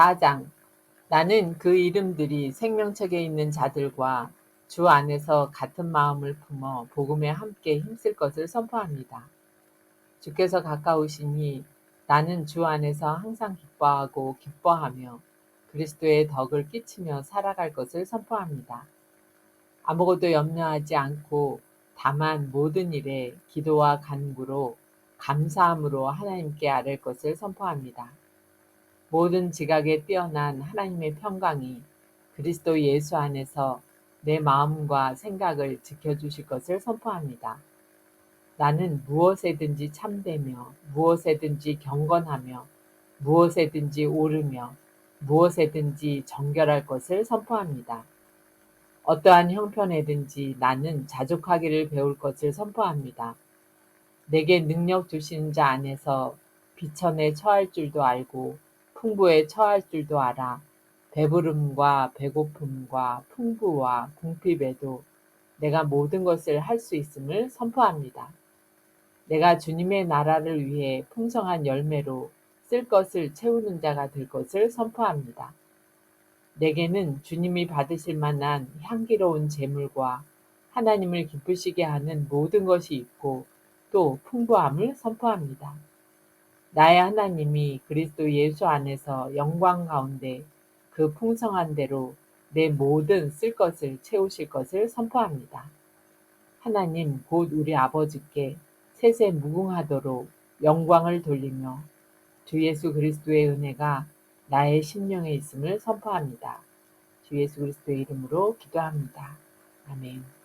4장 나는 그 이름들이 생명책에 있는 자들과 주 안에서 같은 마음을 품어 복음에 함께 힘쓸 것을 선포합니다. 주께서 가까우시니 나는 주 안에서 항상 기뻐하고 기뻐하며 그리스도의 덕을 끼치며 살아갈 것을 선포합니다. 아무것도 염려하지 않고 다만 모든 일에 기도와 간구로 감사함으로 하나님께 아랠 것을 선포합니다. 모든 지각에 뛰어난 하나님의 평강이 그리스도 예수 안에서 내 마음과 생각을 지켜주실 것을 선포합니다. 나는 무엇에든지 참되며 무엇에든지 경건하며 무엇에든지 오르며 무엇에든지 정결할 것을 선포합니다. 어떠한 형편에든지 나는 자족하기를 배울 것을 선포합니다. 내게 능력 주신 자 안에서 비천에 처할 줄도 알고 풍부에 처할 줄도 알아 배부름과 배고픔과 풍부와 궁핍에도 내가 모든 것을 할 수 있음을 선포합니다. 내가 주님의 나라를 위해 풍성한 열매로 쓸 것을 채우는 자가 될 것을 선포합니다. 내게는 주님이 받으실 만한 향기로운 재물과 하나님을 기쁘시게 하는 모든 것이 있고 또 풍부함을 선포합니다. 나의 하나님이 그리스도 예수 안에서 영광 가운데 그 풍성한 대로 내 모든 쓸 것을 채우실 것을 선포합니다. 하나님 곧 우리 아버지께 세세 무궁하도록 영광을 돌리며 주 예수 그리스도의 은혜가 나의 심령에 있음을 선포합니다. 주 예수 그리스도의 이름으로 기도합니다. 아멘.